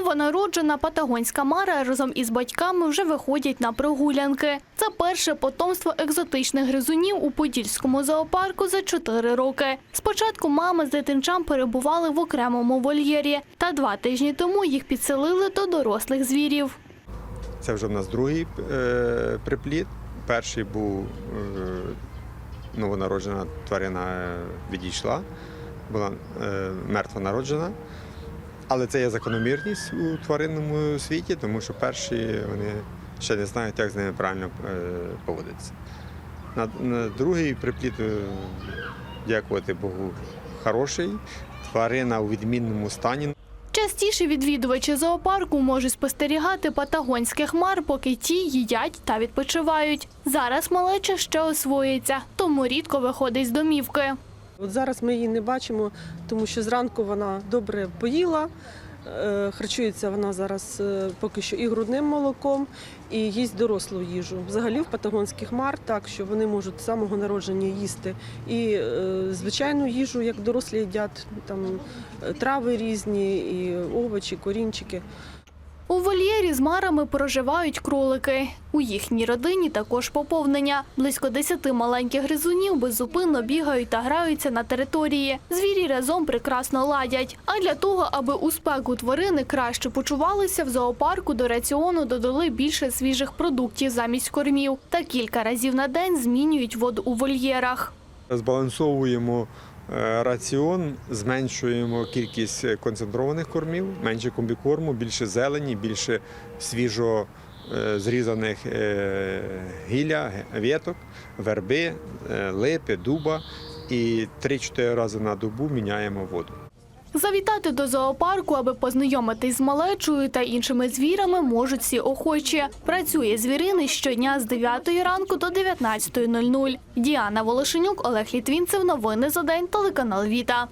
Новонароджена патагонська мара разом із батьками вже виходять на прогулянки. Це перше потомство екзотичних гризунів у Подільському зоопарку за чотири роки. Спочатку мами з дитинчам перебували в окремому вольєрі, та два тижні тому їх підселили до дорослих звірів. Це вже в нас другий е, припліт. Перший був е, новонароджена тварина відійшла, була е, мертво народжена. Але це є закономірність у тваринному світі, тому що перші вони ще не знають, як з ними правильно е, поводитися. На, на другий припліт, е, дякувати Богу, хороший. Тварина у відмінному стані. Частіше відвідувачі зоопарку можуть спостерігати патагонських хмар, поки ті їдять та відпочивають. Зараз малеча ще освоїться, тому рідко виходить з домівки. От зараз ми її не бачимо, тому що зранку вона добре поїла. е, Харчується вона зараз е, поки що і грудним молоком, і їсть дорослу їжу. Взагалі в патагонських мар так, що вони можуть з самого народження їсти і е, звичайну їжу, як дорослі їдять, там трави різні, і овочі, корінчики. У вольєрі з марами проживають кролики. У їхній родині також поповнення. Близько десяти маленьких гризунів беззупинно бігають та граються на території. Звірі разом прекрасно ладять. А для того, аби у спеку тварини краще почувалися, в зоопарку до раціону додали більше свіжих продуктів замість кормів та кілька разів на день змінюють воду у вольєрах. Збалансовуємо раціон, зменшуємо кількість е, концентрованих кормів, менше комбікорму, більше зелені, більше свіжо е, зрізаних е, гілля, віток, верби, е, липи, дуба. І 3-4 рази на добу міняємо воду. Завітати до зоопарку, аби познайомитись з малечою та іншими звірами, можуть всі охочі. Працює звірини щодня з 9 ранку до 19.00. Діана Волошенюк, Олег Літвінцев. Новини за день. Телеканал Віта.